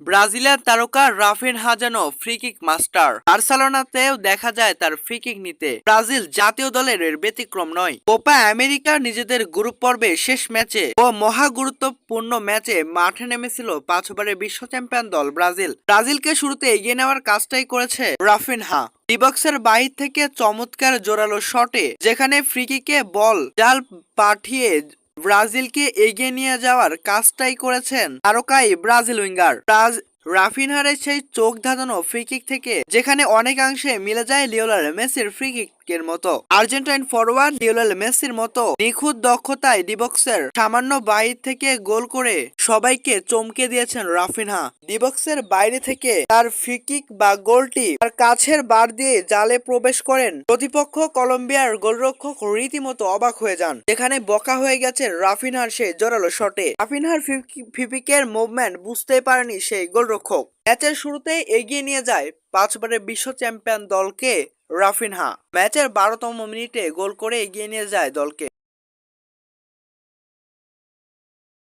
ব্রাজিলের তারকা রাফিন হাজানো ফ্রিকিক মাস্টার বার্সেলোনাতেও দেখা যায় তার ফ্রিকিক নিতে। ব্রাজিল জাতীয় দলের ব্যতিক্রম নয়। কোপা আমেরিকা নিজেদের গ্রুপ পর্বে শেষ ম্যাচে ও মহা গুরুত্বপূর্ণ ম্যাচে মাঠে নেমেছিল পাঁচবারের বিশ্ব চ্যাম্পিয়ন দল ব্রাজিল। ব্রাজিলকে শুরুতে এগিয়ে নেওয়ার কাজটাই করেছে রাফিনহা। ডিবক্সের বাহির থেকে চমৎকার জোরালো শটে, যেখানে ফ্রিকিকে বল, জাল পাঠিয়ে ব্রাজিলকে এগিয়ে নিয়ে যাওয়ার কাজটাই করেছেন তারকাই ব্রাজিল উইঙ্গার। রাফিনহারের সেই চোখ ধাঁধানো ফ্রিকিক থেকে, যেখানে অনেকাংশে মিলে যায় লিওলার মেসির ফ্রিকিকের মতো। আর্জেন্টাইন ফরওয়ার্ড লিওলার মেসির মতো নিখুঁত দক্ষতায় ডিবক্সের সামান্য বাইরে থেকে গোল করে সবাইকে চমকে দিয়েছেন রাফিনহা। ডিবক্সের বাইরে থেকে তার ফ্রিকিক বা গোলটি তার কাছের বার দিয়ে জালে প্রবেশ করেন। প্রতিপক্ষ কলম্বিয়ার গোলরক্ষক রীতিমতো অবাক হয়ে যান। যেখানে বকা হয়ে গেছে রাফিনহার সেই জোরালো শটে। রাফিনহার ফিফিকের মুভমেন্ট বুঝতেই পারেনি সেই গোলরক্ষক। ম্যাচের শুরুতে এগিয়ে নিয়ে যায় পাঁচবারের বিশ্ব চ্যাম্পিয়ন দলকে রাফিনহা। ম্যাচের বারোতম মিনিটে গোল করে এগিয়ে নিয়ে যায় দলকে।